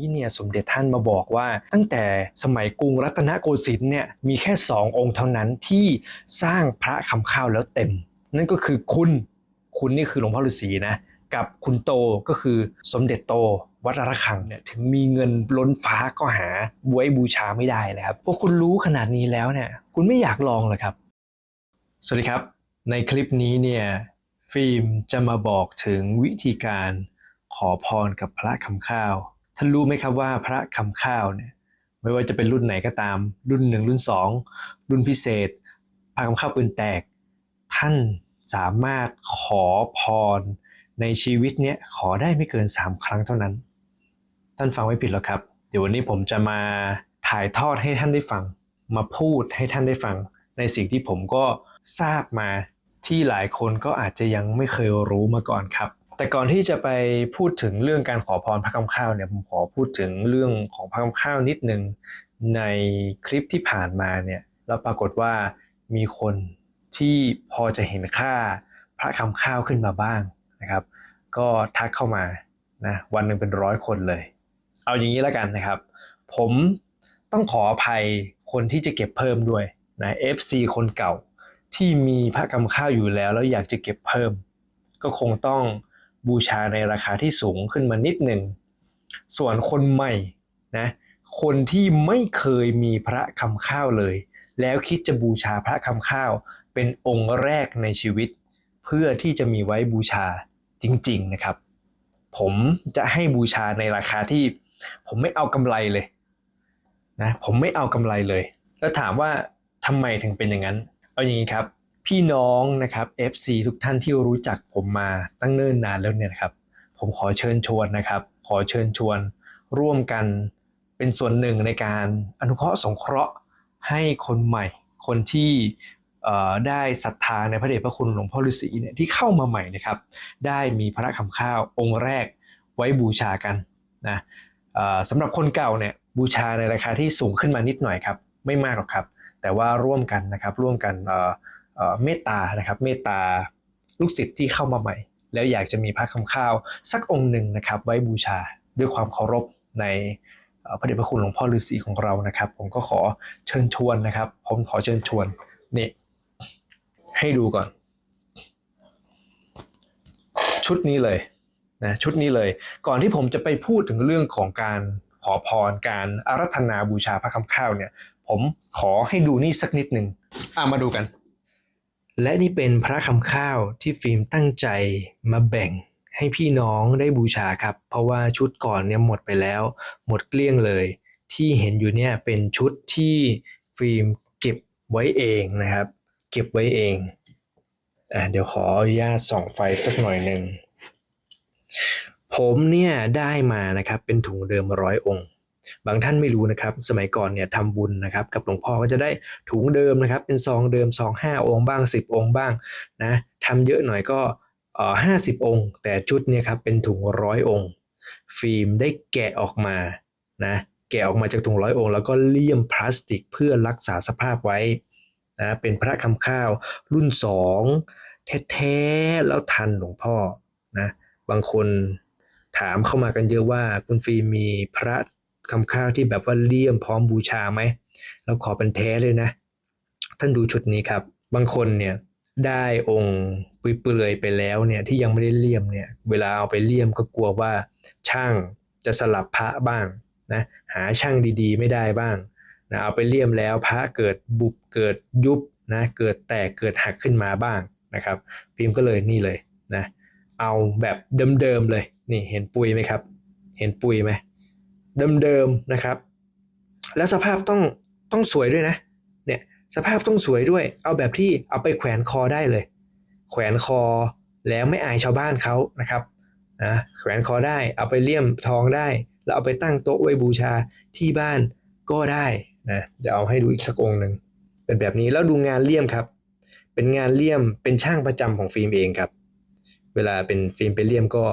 นี้เนี่ยสมเด็จท่านมาบอกว่า ตั้งแต่สมัยกรุงรัตนโกสินทร์เนี่ยมีแค่สององค์เท่านั้นที่สร้างพระคำข้าวแล้วเต็ม นั่นก็คือคุณคุณนี่คือหลวงพ่อฤาษีนะกับคุณโตก็คือสมเด็จโตวัดระฆังเนี่ยถึงมีเงินล้นฟ้าก็หาบวยบูชาไม่ได้เลยครับพวกคุณรู้ขนาดนี้แล้วเนี่ยคุณไม่อยากลองเหรอครับ สวัสดีครับ ในคลิปนี้เนี่ยฟิล์มจะมาบอกถึงวิธีการขอพรกับพระคำข้าว ท่านรู้ไหมครับว่าพระคำข้าวเนี่ยไม่ว่าจะเป็นรุ่นไหนก็ตาม รุ่นหนึ่งรุ่นสองรุ่นพิเศษพระคำข้าวปืนแตก ท่านสามารถขอพรในชีวิตเนี้ยขอได้ไม่เกิน 3 ครั้งเท่านั้น ท่านฟังไม่ผิดหรอกครับ เดี๋ยววันนี้ผมจะมาถ่ายทอดให้ท่านได้ฟัง มาพูดให้ท่านได้ฟัง ในสิ่งที่ผมก็ทราบมาที่หลายคนก็อาจจะยังไม่เคยรู้มาก่อนครับ แต่ก่อนที่จะไปพูดถึงเรื่องการขอพรพระคำข้าวเนี่ยผมขอพูดถึงเรื่องของพระคำข้าวนิดนึงในคลิปที่ผ่านมาเนี่ยแล้วปรากฏว่ามีคนที่พอจะเห็นค่าพระคำข้าวขึ้นมาบ้างนะครับ ก็ทักเข้ามานะวันหนึ่งเป็นร้อยคนเลย เอาอย่างนี้แล้วกันนะครับ ผมต้องขออภัยคนที่จะเก็บเพิ่มด้วยนะ FC คนเก่าที่มีพระกำข้าวอยู่แล้ว แล้วอยากจะเก็บเพิ่ม ก็คงต้อง บูชาในราคาที่สูงขึ้นมานิดหนึ่ง ส่วนคนใหม่นะคนที่ไม่เคยมีพระคำข้าวเลย แล้วคิดจะบูชาพระคำข้าว เป็นองค์แรกในชีวิต เพื่อที่จะมีไว้บูชาจริง ๆนะครับ ผมจะให้บูชาในราคาที่ผมไม่เอากำไรเลยนะผมไม่เอากำไรเลย แล้วถามว่าทำไมถึงเป็นอย่างนั้น เอาอย่างนี้ครับ พี่น้องนะครับ FC ทุกท่านที่รู้จักผมมาตั้งเนิ่นนานแล้วเนี่ยครับ ผมขอเชิญชวนนะครับ ขอเชิญชวนร่วมกันเป็นส่วนหนึ่งในการอนุเคราะห์สงเคราะห์ให้คนใหม่ คนที่ได้ศรัทธาในพระเดชพระคุณหลวงพ่อฤาษีเนี่ยที่เข้ามาใหม่นะครับ ได้มีพระคำข้าวองค์แรกไว้บูชากันนะสำหรับคนเก่าเนี่ยบูชาในราคาที่สูงขึ้นมานิดหน่อยครับ ไม่มากหรอกครับ แต่ว่าร่วมกันนะครับร่วมกัน เมตตานะครับเมตตาลูกศิษย์ที่เข้ามาใหม่ แล้วอยากจะมีพระคำข้าวสักองค์หนึ่งนะครับไว้บูชาด้วยความเคารพในพระเดชพระคุณหลวงพ่อฤาษีของเรานะครับ ผมก็ขอเชิญชวนนะครับ ผมขอเชิญชวนนี่ให้ดูก่อน ชุดนี้เลยนะชุดนี้เลย ก่อนที่ผมจะไปพูดถึงเรื่องของการขอพรการอารัธนาบูชาพระคำข้าวเนี่ย ผมขอให้ดูนี่สักนิดหนึ่งอะมาดูกัน และนี่เป็นพระคำข้าวที่ฟิล์มตั้งใจมาแบ่งให้พี่น้องได้บูชาครับ เพราะว่าชุดก่อนเนี่ยหมดไปแล้ว หมดเกลี้ยงเลย ที่เห็นอยู่เนี่ยเป็นชุดที่ฟิล์มเก็บไว้เองนะครับ เก็บไว้เองอะเดี๋ยวขออนุญาตส่องไฟสักหน่อยหนึ่งผมเนี่ยได้มานะครับเป็นถุงเดิมร้อยองค์ บางท่านไม่รู้นะครับ สมัยก่อนเนี่ยทำบุญนะครับ กับหลวงพ่อก็จะได้ถุงเดิมนะครับ เป็นซองเดิมซองห้าองค์บ้างสิบองค์บ้างนะทำเยอะหน่อยก็ห้าสิบองค์ แต่ชุดเนี่ยครับเป็นถุงร้อยองค์ ฟิล์มได้แกะออกมานะแกะออกมาจากถุงร้อยองค์ แล้วก็เลี่ยมพลาสติกเพื่อรักษาสภาพไว้นะเป็นพระคำข้าวรุ่นสองแท้ๆแล้วทันหลวงพ่อนะบางคนถามเข้ามากันเยอะว่าคุณฟิล์มมีพระ คำข้าวที่แบบว่าเลี่ยมพร้อมบูชาไหมเราขอเป็นแท้เลยนะ ท่านดูชุดนี้ครับ บางคนเนี่ยได้องค์เปลือยไปแล้วเนี่ยที่ยังไม่ได้เลี่ยมเนี่ยเวลาเอาไปเลี่ยมก็กลัวว่าช่างจะสลับพระบ้างนะหาช่างดีๆ ไม่ได้บ้างนะเอาไปเลี่ยมแล้วพระเกิดบุบเกิดยุบนะเกิดแตกเกิดหักขึ้นมาบ้างนะครับ พิมพ์ก็เลยนี่เลยนะเอาแบบเดิมๆเลยนี่เห็นปุยไหมครับ เห็นปุยไหม เดิมๆนะครับ แล้วสภาพต้องต้องสวยด้วยนะเนี่ยสภาพต้องสวยด้วย เอาแบบที่เอาไปแขวนคอได้เลย แขวนคอแล้วไม่อายชาวบ้านเขานะครับนะแขวนคอได้เอาไปเลี่ยมทองได้ แล้วเอาไปตั้งโต๊ะไว้บูชาที่บ้านก็ได้นะเดี๋ยวเอาให้ดูอีกสักองหนึ่งเป็นแบบนี้แล้วดูงานเลี่ยมครับ เป็นงานเลี่ยมเป็นช่างประจำของฟิล์มเองครับ เวลาเป็นฟิล์มไปเลี่ยมก็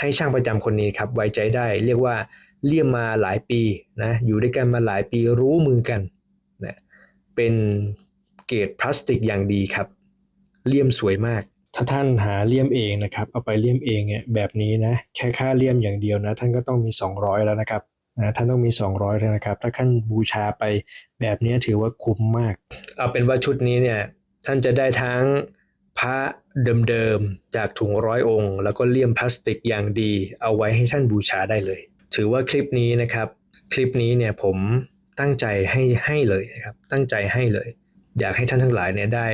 ให้ช่างประจำคนนี้ครับไว้ใจได้ เรียกว่า เลี่ยมมาหลายปีนะอยู่ด้วยกันมาหลายปีรู้มือกันนะเป็นเกรดพลาสติกอย่างดีครับ เลี่ยมสวยมาก ถ้าท่านหาเลี่ยมเองนะครับ เอาไปเลี่ยมเองเนี่ยแบบนี้นะแค่ค่าเลี่ยมอย่างเดียวนะ ท่านก็ต้องมี 200 แล้วนะครับนะท่านต้องมี 200เลยนะครับ ถ้าท่านบูชาไปแบบนี้ถือว่าคุ้มมาก เอาเป็นว่าชุดนี้เนี่ยท่านจะได้ทั้งพระเดิมๆจากถุงร้อยองค์ แล้วก็เลี่ยมพลาสติกอย่างดี เอาไว้ให้ท่านบูชาได้เลย ถือว่าคลิปนี้นะครับ คลิปนี้เนี่ยผมตั้งใจให้ให้เลยนะครับ ตั้งใจให้เลย อยากให้ท่านทั้งหลายเนี่ยได้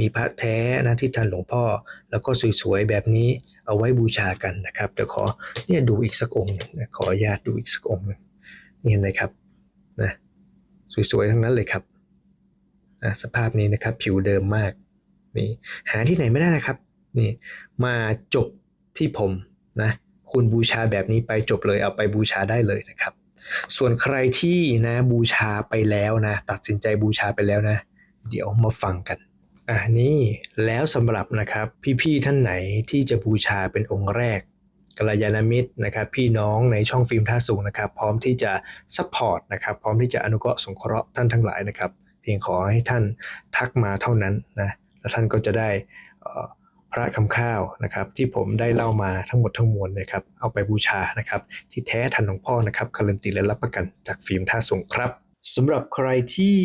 มีพระแท้นะที่ท่านหลวงพ่อ แล้วก็สวยๆแบบนี้เอาไว้บูชากันนะครับเดี๋ยวขอเนี่ยดูอีกสักองค์นึงนะขออนุญาตดูอีกสักองค์นึงนี่เห็นไหมครับนะสวยๆทั้งนั้นเลยครับนะสภาพนี้นะครับผิวเดิมมากนี่หาที่ไหนไม่ได้นะครับนี่มาจบที่ผมนะ คุณบูชาแบบนี้ไปจบเลยเอาไปบูชาได้เลยนะครับ ส่วนใครที่นะบูชาไปแล้วนะ ตัดสินใจบูชาไปแล้วนะ เดี๋ยวมาฟังกันอ่านี่แล้วสำหรับนะครับพี่ๆท่านไหนที่จะบูชาเป็นองค์แรกกัลยาณมิตรนะครับพี่น้องในช่องฟิล์มท่าสูงนะครับ พร้อมที่จะซัพพอร์ตนะครับพร้อมที่จะอนุเคราะห์สงเคราะห์ท่านทั้งหลายนะครับ เพียงขอให้ท่านทักมาเท่านั้นนะแล้วท่านก็จะได้อ่อ พระคำข้าวนะครับที่ผมได้เล่ามาทั้งหมดทั้งมวลนะครับเอาไปบูชานะครับที่แท้ทันหลวงพ่อนะครับการันตีและรับประกันจากฟิล์มท่าสงครับสำหรับใครที่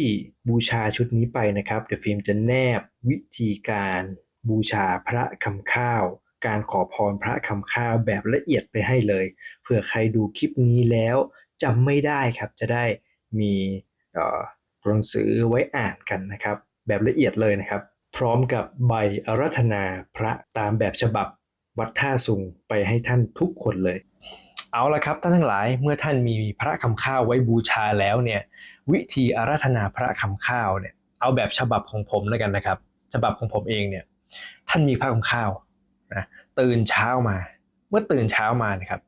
บูชาชุดนี้ไปนะครับเดี๋ยวฟิล์มจะแนบวิธีการบูชาพระคำข้าว การขอพรพระคำข้าวแบบละเอียดไปให้เลยเผื่อใครดูคลิปนี้แล้วจำไม่ได้ครับจะได้มีหนังสือไว้อ่านกันนะครับ แบบละเอียดเลยนะครับ พร้อมกับใบอารัธนาพระตามแบบฉบับวัดท่าสุงไปให้ท่านทุกคนเลย เอาละครับท่านทั้งหลายเมื่อท่านมีพระคำข้าวไว้บูชาแล้วเนี่ยวิธีอาราธนาพระคำข้าวเนี่ยเอาแบบฉบับของผมแล้วกันนะครับ ฉบับของผมเองเนี่ยท่านมีพระคำข้าวนะตื่นเช้ามา เมื่อตื่นเช้ามานะครับ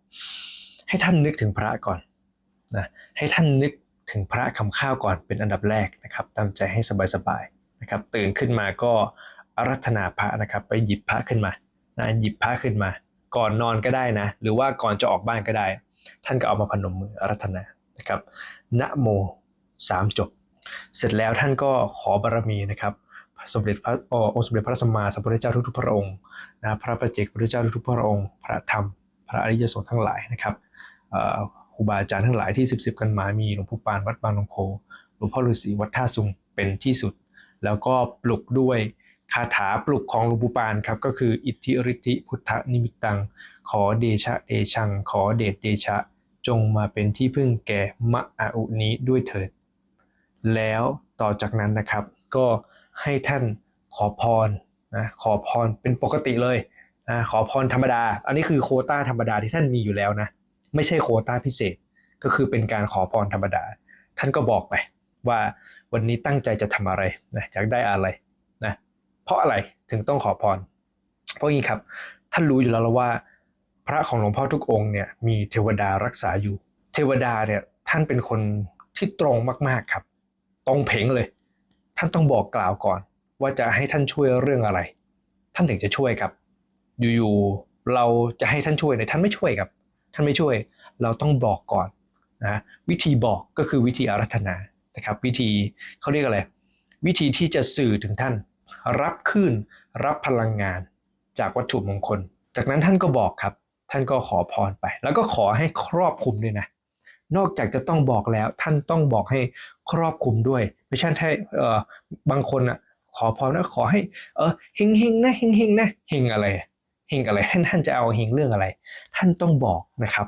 ให้ท่านนึกถึงพระก่อนนะให้ท่านนึกถึงพระคำข้าวก่อนเป็นอันดับแรกนะครับตั้งใจให้สบายๆ นะครับตื่นขึ้นมาก็อารัธนาพระนะครับไปหยิบพระขึ้นมานะหยิบพระขึ้นมา ก่อนนอนก็ได้นะ หรือว่าก่อนจะออกบ้านก็ได้ ท่านก็เอามาพนมมืออารัธนานะครับนะโมสามจบ เสร็จแล้วท่านก็ขอบารมีนะครับสมเด็จพระอองค์สมเด็จพระสัมมาสัมพุทธเจ้าทุกๆพระองค์นะพระประเจกพุทธเจ้าทุกๆพระองค์ พระธรรม พระอริยสงฆ์ทั้งหลายนะครับอ่อครูบาอาจารย์ทั้งหลายที่สิบสิบกันมามีหลวงปู่ปานวัดบางนงโคหลวงพ่อฤาษีวัดท่าซุงเป็นที่สุด แล้วก็ปลุกด้วยคาถาปลุกของหลวงปู่ปานครับก็คืออิทธิฤทธิพุทธนิมิตตัง ขอเดชะเดชัง ขอเดชเดชะ จงมาเป็นที่พึ่งแก่มะอาอุนี้ด้วยเถิด แล้วต่อจากนั้นนะครับ ก็ให้ท่านขอพรนะขอพรเป็นปกติเลยนะขอพรธรรมดา อันนี้คือโคต้าธรรมดาที่ท่านมีอยู่แล้วนะ ไม่ใช่โคต้าพิเศษก็คือเป็นการขอพรธรรมดา ท่านก็บอกไปว่า วันนี้ตั้งใจจะทำอะไรนะอยากได้อะไรนะเพราะอะไรถึงต้องขอพร เพราะงี้ครับท่านรู้อยู่แล้วว่า พระของหลวงพ่อทุกองค์เนี่ยมีเทวดารักษาอยู่ เทวดาเนี่ยท่านเป็นคนที่ตรงมากๆครับ ตรงเพ่งเลย ท่านต้องบอกกล่าวก่อน ว่าจะให้ท่านช่วยเรื่องอะไร ท่านถึงจะช่วยครับ อยู่ๆเราจะให้ท่านช่วยเนี่ยท่านไม่ช่วยครับ ท่านไม่ช่วย เราต้องบอกก่อนนะวิธีบอกก็คือวิธีอารัธนา นะครับ วิธีเขาเรียกอะไร วิธีที่จะสื่อถึงท่าน รับขึ้นรับพลังงานจากวัตถุมงคล จากนั้นท่านก็บอกครับ ท่านก็ขอพรไป แล้วก็ขอให้ครอบคลุมด้วยนะนอกจากจะต้องบอกแล้วท่านต้องบอกให้ครอบคลุมด้วยไม่ใช่ให้เอ่อบางคนอะขอพรนะขอให้เออเฮงเฮงนะเฮงเฮงนะเฮงอะไรเฮงอะไรท่านท่านจะเอาเฮงเรื่องอะไร ท่านต้องบอกนะครับ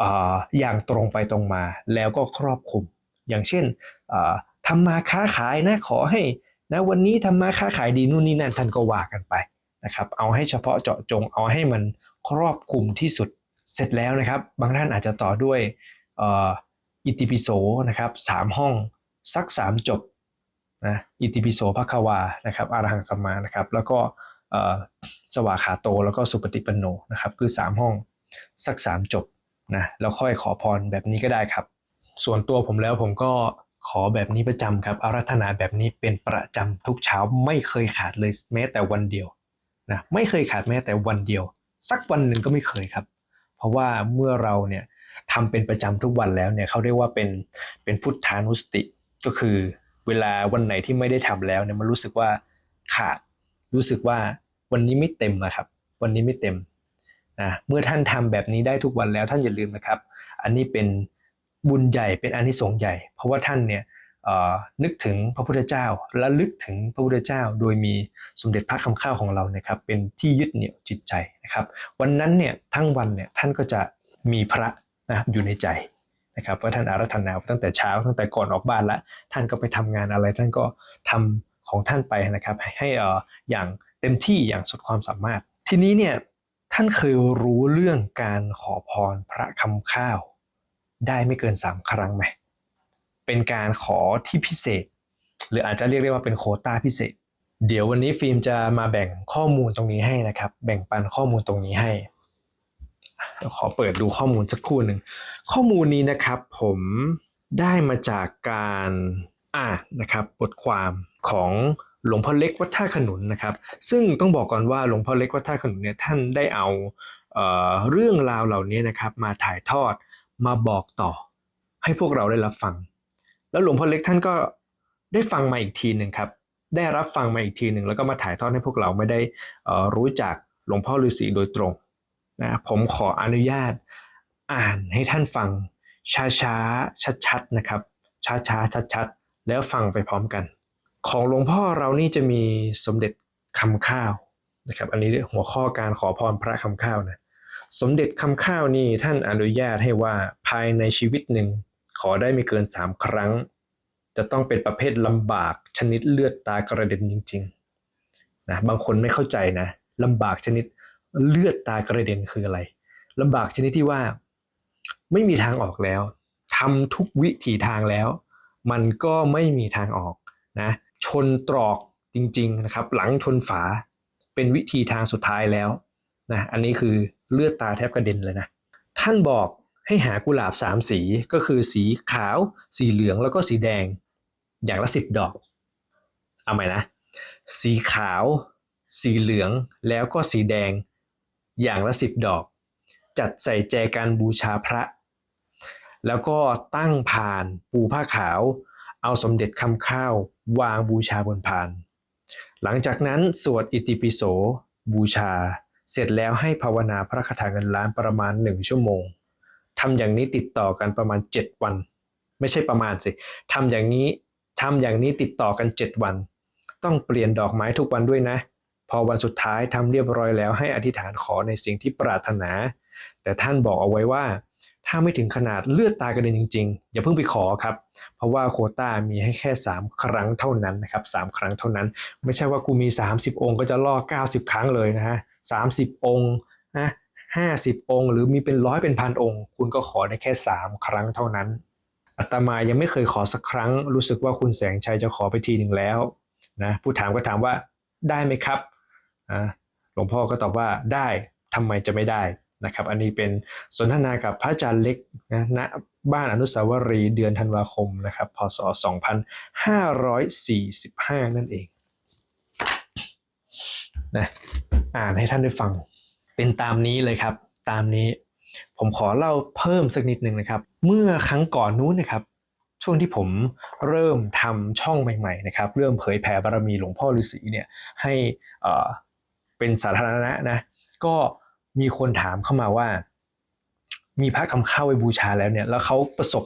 อ่าอย่างตรงไปตรงมาแล้วก็ครอบคลุม อย่างเช่นอ่าทำมาค้าขายนะขอให้นะวันนี้ทำมาค้าขายดีนู่นนี่นั่นท่านก็ว่ากันไปนะครับเอาให้เฉพาะเจาะจงเอาให้มันครอบคลุมที่สุดเสร็จแล้วนะครับ บางท่านอาจจะต่อด้วยอิติปิโสนะครับสามห้องสักสามจบนะอิติปิโสภควานะครับอารหังสัมมานะครับ แล้วก็สวากขาโตแล้วก็สุปฏิปันโนนะครับ คือสามห้องสักสามจบนะแล้วค่อยขอพรแบบนี้ก็ได้ครับ ส่วนตัวผมแล้วผมก็ขอแบบนี้ประจำครับอารัธนาแบบนี้เป็นประจำทุกเช้าไม่เคยขาดเลยแม้แต่วันเดียวนะไม่เคยขาดแม้แต่วันเดียว สักวันหนึ่งก็ไม่เคยครับ เพราะว่าเมื่อเราเนี่ยทำเป็นประจำทุกวันแล้วเนี่ยเขาเรียกว่าเป็นเป็นพุทธานุสติก็คือเวลาวันไหนที่ไม่ได้ทำแล้วเนี่ยมันรู้สึกว่าขาดรู้สึกว่าวันนี้ไม่เต็มนะครับ วันนี้ไม่เต็มนะเมื่อท่านทำแบบนี้ได้ทุกวันแล้วท่านอย่าลืมนะครับ อันนี้เป็น บุญใหญ่เป็นอนิสงส์ใหญ่ เพราะว่าท่านเนี่ยนึกถึงพระพุทธเจ้าและลึกถึงพระพุทธเจ้า โดยมีสมเด็จพระคำข้าวของเรานะครับเป็นที่ยึดเหนี่ยวจิตใจนะครับ วันนั้นเนี่ยทั้งวันเนี่ยท่านก็จะมีพระนะอยู่ในใจนะครับว่าท่านอารัธนาตั้งแต่เช้าตั้งแต่ก่อนออกบ้านละท่านก็ไปทำงานอะไร ท่านก็ทำของท่านไปนะครับให้อ่ออย่างเต็มที่อย่างสุดความสามารถ ทีนี้เนี่ยท่านเคยรู้เรื่องการขอพรพระคำข้าว ได้ไม่เกิน 3 ครั้งไหมเป็นการขอที่พิเศษ หรืออาจจะเรียกได้ว่าเป็นโคต้าพิเศษ เดี๋ยววันนี้ฟิล์มจะมาแบ่งข้อมูลตรงนี้ให้นะครับ แบ่งปันข้อมูลตรงนี้ให้ ขอเปิดดูข้อมูลสักครู่หนึ่งข้อมูลนี้นะครับผมได้มาจากการอ่านนะครับบทความของหลวงพ่อเล็กวัดท่าขนุนนะครับ ซึ่งต้องบอกก่อนว่าหลวงพ่อเล็กวัดท่าขนุนเนี่ยท่านได้เอาเออเรื่องราวเหล่านี้นะครับมาถ่ายทอด มาบอกต่อ ให้พวกเราได้รับฟัง แล้วหลวงพ่อเล็กท่านก็ได้ฟังมาอีกทีหนึ่งครับ ได้รับฟังมาอีกทีหนึ่งแล้วก็มาถ่ายทอดให้พวกเราไม่ได้รู้จักหลวงพ่อฤาษีโดยตรงนะผมขออนุญาตอ่านให้ท่านฟังช้าๆชัดๆนะครับ ช้าๆชัดๆแล้วฟังไปพร้อมกัน ของหลวงพ่อเรานี่จะมีสมเด็จคำข้าวนะครับ อันนี้หัวข้อการขอพรพระคำข้าวนะ สมเด็จคำข้าวนี่ท่านอนุญาตให้ว่าภายในชีวิตหนึ่ง ขอได้ไม่เกินสามครั้ง จะต้องเป็นประเภทลำบากชนิดเลือดตากระเด็นจริงๆนะบางคนไม่เข้าใจนะลำบากชนิดเลือดตากระเด็นคืออะไรลำบากชนิดที่ว่า ไม่มีทางออกแล้วทำทุกวิถีทางแล้ว มันก็ไม่มีทางออกนะชนตรอกจริง ๆนะครับ หลังชนฝาเป็นวิธีทางสุดท้ายแล้วนะอันนี้คือ เลือดตาแทบกระเด็นเลยนะ ท่านบอกให้หากุหลาบสามสีก็คือสีขาว สีเหลืองแล้วก็สีแดง อย่างละสิบดอก เอาใหม่นะ สีขาว สีเหลืองแล้วก็สีแดง อย่างละสิบดอก จัดใส่แจกันบูชาพระ แล้วก็ตั้งพานปูผ้าขาว เอาสมเด็จคำข้าววางบูชาบนพาน หลังจากนั้นสวดอิติปิโสบูชา เสร็จแล้วให้ภาวนาพระคาถาเงินล้านประมาณหนึ่งชั่วโมงทำอย่างนี้ติดต่อกันประมาณ 7 วัน ไม่ใช่ประมาณสิทำอย่างนี้ทำอย่างนี้ติดต่อกัน 7 วัน ต้องเปลี่ยนดอกไม้ทุกวันด้วยนะ พอวันสุดท้ายทำเรียบร้อยแล้วให้อธิษฐานขอในสิ่งที่ปรารถนา แต่ท่านบอกเอาไว้ว่า ถ้าไม่ถึงขนาดเลือดตากระเด็นจริง ๆ อย่าเพิ่งไปขอครับ เพราะว่าโคต้ามีให้แค่ 3 ครั้งเท่านั้นนะครับ3ครั้งเท่านั้น ไม่ใช่ว่ากูมี 30 องค์ก็จะล่อ 90 ครั้งเลยนะฮะ 30 องค์นะ50องค์ หรือมีเป็นร้อยเป็นพันองค์ คุณก็ขอได้แค่ 3 ครั้งเท่านั้นอาตมายังไม่เคยขอสักครั้ง รู้สึกว่าคุณแสงชัยจะขอไปทีหนึ่งแล้วนะผู้ถามก็ถามว่าได้ไหมครับอ่าหลวงพ่อก็ตอบว่าได้ทำไมจะไม่ได้นะครับ อันนี้เป็นสนทนากับพระอาจารย์เล็กนะณบ้านอนุสาวรีย์เดือนธันวาคมนะครับพศ 2545 นั่นเอง นะอ่านให้ท่านได้ฟัง เป็นตามนี้เลยครับ ตามนี้ ผมขอเล่าเพิ่มสักนิดหนึ่งนะครับ เมื่อครั้งก่อนนู้นนะครับ ช่วงที่ผมเริ่มทำช่องใหม่ ๆ นะครับ เริ่มเผยแผ่บารมีหลวงพ่อฤาษีเนี่ยให้เอ่อเป็นสาธารณะนะก็มีคนถามเข้ามาว่า มีพระคำข้าวไว้บูชาแล้วเนี่ย แล้วเขาประสบ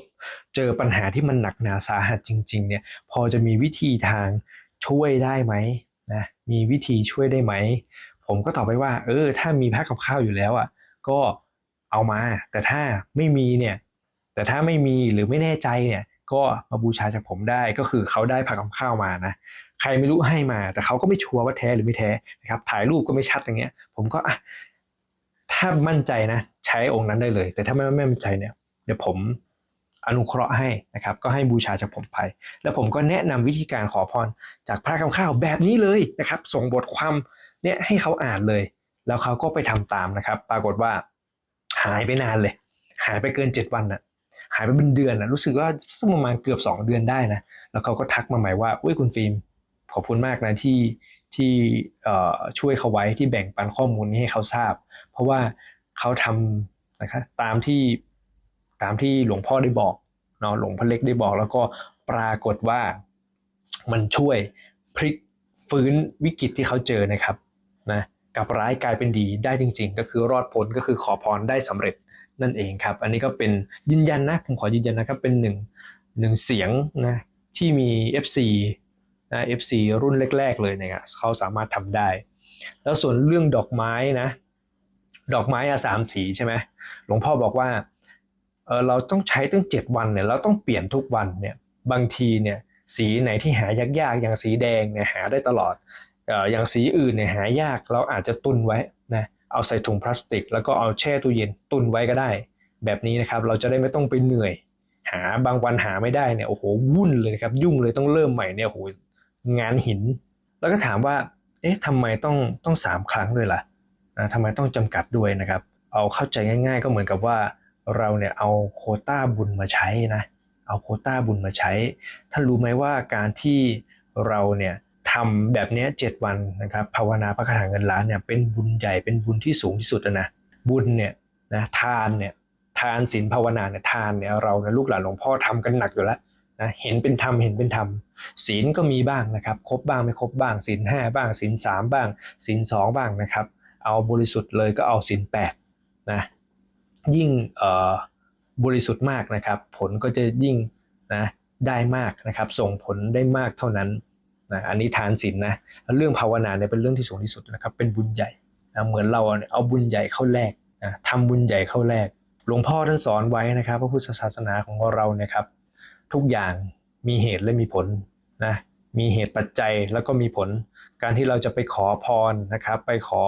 เจอปัญหาที่มันหนักหนาสาหัสจริง ๆ เนี่ย พอจะมีวิธีทางช่วยได้ไหม นะมีวิธีช่วยได้ไหม ผมก็ตอบไปว่า เออ ถ้ามีพระกับข้าวอยู่แล้วอะก็เอามา แต่ถ้าไม่มีเนี่ย แต่ถ้าไม่มีหรือไม่แน่ใจเนี่ยก็มาบูชาจากผมได้ก็คือเขาได้ผักกับข้าวมานะใครไม่รู้ให้มา แต่เขาก็ไม่ชัวร์ว่าแท้หรือไม่แท้นะครับถ่ายรูปก็ไม่ชัดอย่างเงี้ย ผมก็อะถ้ามั่นใจนะ ใช้องค์นั้นได้เลย แต่ถ้าไม่ไม่มั่นใจเนี่ยเดี๋ยวผม อนุเคราะห์ให้นะครับก็ให้บูชาจากผมไป แล้วผมก็แนะนำวิธีการขอพรจากพระคำข้าวแบบนี้เลยนะครับ ส่งบทความเนี่ยให้เขาอ่านเลย แล้วเขาก็ไปทำตามนะครับ ปรากฏว่าหายไปนานเลย หายไปเกิน 7 วันน่ะหายไปเป็นเดือนน่ะรู้สึกว่าสักประมาณเกือบ 2 เดือนได้นะแล้วเขาก็ทักมาใหม่ว่าอุ้ยคุณฟิล์มขอบคุณมากนะที่ที่ช่วยเขาไว้ที่แบ่งปันข้อมูลนี้ให้เขาทราบ เพราะว่าเขาทำนะครับตามที่ ตามที่หลวงพ่อได้บอกเนาะหลวงพ่อเล็กได้บอก แล้วก็ปรากฏว่ามันช่วยพลิกฟื้นวิกฤตที่เขาเจอนะครับนะกลับร้ายกลายเป็นดีได้จริง ๆ ก็คือรอดพ้นก็คือขอพรได้สำเร็จนั่นเองครับ อันนี้ก็เป็นยืนยันนะผมขอยืนยันนะครับเป็นหนึ่งหนึ่งเสียงนะที่มี FC นะ FC รุ่นแรก ๆ เลยเนี่ยเขาสามารถทำได้ แล้วส่วนเรื่องดอกไม้นะ ดอกไม้อะสามสีใช่ไหมหลวงพ่อบอกว่า เราต้องใช้ตั้งเจ็ดวันเนี่ยเราต้องเปลี่ยนทุกวันเนี่ยบางทีเนี่ยสีไหนที่หายากๆ อย่างสีแดงเนี่ยหาได้ตลอดอย่างสีอื่นเนี่ยหายากเราอาจจะตุนไว้นะเอาใส่ถุงพลาสติก แล้วก็เอาแช่ตู้เย็นตุนไว้ก็ได้ แบบนี้นะครับเราจะได้ไม่ต้องไปเหนื่อย หาบางวันหาไม่ได้เนี่ยโอ้โหวุ่นเลยครับยุ่งเลยต้องเริ่มใหม่เนี่ยโอ้โหงานหิน แล้วก็ถามว่าเอ๊ะทำไมต้องต้องสามครั้งด้วยล่ะนะทำไมต้องจำกัดด้วยนะครับ เอาเข้าใจง่าย ๆ ก็เหมือนกับว่า เราเนี่ยเอาโคต้าบุญมาใช้นะเอาโคต้าบุญมาใช้ ท่านรู้ไหมว่าการที่เราเนี่ยทำแบบนี้เจ็ดวันนะครับภาวนาพระคาถาเงินล้านเนี่ยเป็นบุญใหญ่เป็นบุญที่สูงที่สุดนะบุญเนี่ยนะทานเนี่ยทานศีลภาวนาเนี่ยทานเนี่ยเราเนี่ยลูกหลานหลวงพ่อทำกันหนักอยู่แล้วนะเห็นเป็นธรรมเห็นเป็นธรรมศีลก็มีบ้างนะครับครบบ้างไม่ครบบ้างศีลห้าบ้างศีลสามบ้างศีลสองบ้างนะครับ เอาบริสุทธิ์เลยก็เอาศีลแปดนะ ยิ่งบริสุทธิ์มากนะครับ ผลก็จะยิ่งนะได้มากนะครับ ส่งผลได้มากเท่านั้นนะอันนี้ทานศีลนะเรื่องภาวนาเนี่ยเป็นเรื่องที่สูงที่สุดนะครับ เป็นบุญใหญ่นะเหมือนเราเอาบุญใหญ่เข้าแลกนะทำบุญใหญ่เข้าแลกหลวงพ่อท่านสอนไว้นะครับ พระพุทธศาสนาของเราเนี่ยครับ ทุกอย่างมีเหตุและมีผลนะมีเหตุปัจจัยแล้วก็มีผล การที่เราจะไปขอพรนะครับ ไปขอ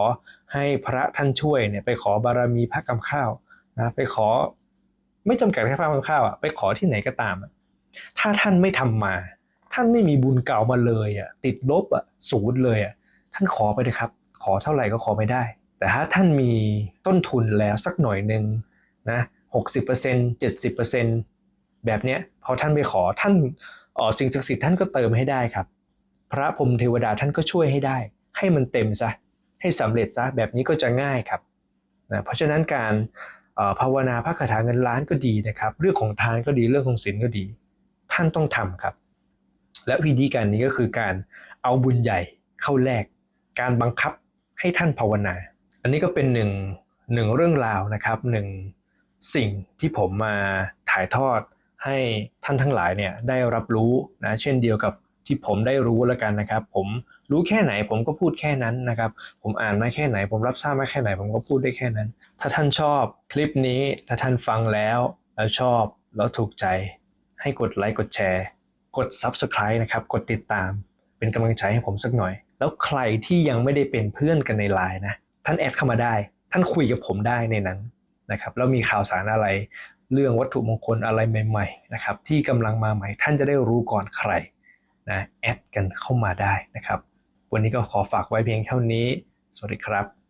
ให้พระท่านช่วยเนี่ยไปขอบารมีพระกำข้าว นะไปขอไม่จำกัดแค่พระกำข้าวอะไปขอที่ไหนก็ตามอะถ้าท่านไม่ทำมา ท่านไม่มีบุญเก่ามาเลยอะติดลบอะศูนย์เลยอะท่านขอไปเลยครับ ขอเท่าไหร่ก็ขอไม่ได้ แต่ถ้าท่านมีต้นทุนแล้วสักหน่อยหนึ่งนะหกสิบเปอร์เซ็นต์เจ็ดสิบเปอร์เซ็นต์แบบเนี้ยพอท่านไปขอท่านออสิ่งศักดิ์สิทธิ์ท่านก็เติมให้ได้ครับ พระพรมเทวดาท่านก็ช่วยให้ได้ ให้มันเต็มซะให้สำเร็จซะแบบนี้ก็จะง่ายครับนะเพราะฉะนั้นการ ภาวนาพระคาถาเงินล้านก็ดีนะครับ เรื่องของทานก็ดีเรื่องของศีลก็ดี ท่านต้องทำครับ และวิธีการนี้ก็คือการเอาบุญใหญ่เข้าแลกการบังคับให้ท่านภาวนา อันนี้ก็เป็นหนึ่งหนึ่งเรื่องราวนะครับหนึ่งสิ่งที่ผมมาถ่ายทอดให้ท่านทั้งหลายเนี่ยได้รับรู้นะเช่นเดียวกับที่ผมได้รู้แล้วกันนะครับ ผม รู้แค่ไหนผมก็พูดแค่นั้นนะครับ ผมอ่านมาแค่ไหน ผมรับทราบมาแค่ไหน ผมก็พูดได้แค่นั้น ถ้าท่านชอบคลิปนี้ ถ้าท่านฟังแล้วแล้วชอบแล้วถูกใจ ให้กดไลค์กดแชร์ กด Subscribe นะครับ กดติดตาม เป็นกำลังใจให้ผมสักหน่อย แล้วใครที่ยังไม่ได้เป็นเพื่อนกันในไลน์นะ ท่านแอดเข้ามาได้ ท่านคุยกับผมได้ในนั้นนะครับแล้วมีข่าวสารอะไร เรื่องวัตถุมงคลอะไรใหม่ๆนะครับที่กำลังมาใหม่ท่านจะได้รู้ก่อนใครนะแอดกันเข้ามาได้นะครับ วันนี้ก็ขอฝากไว้เพียงเท่านี้ สวัสดีครับ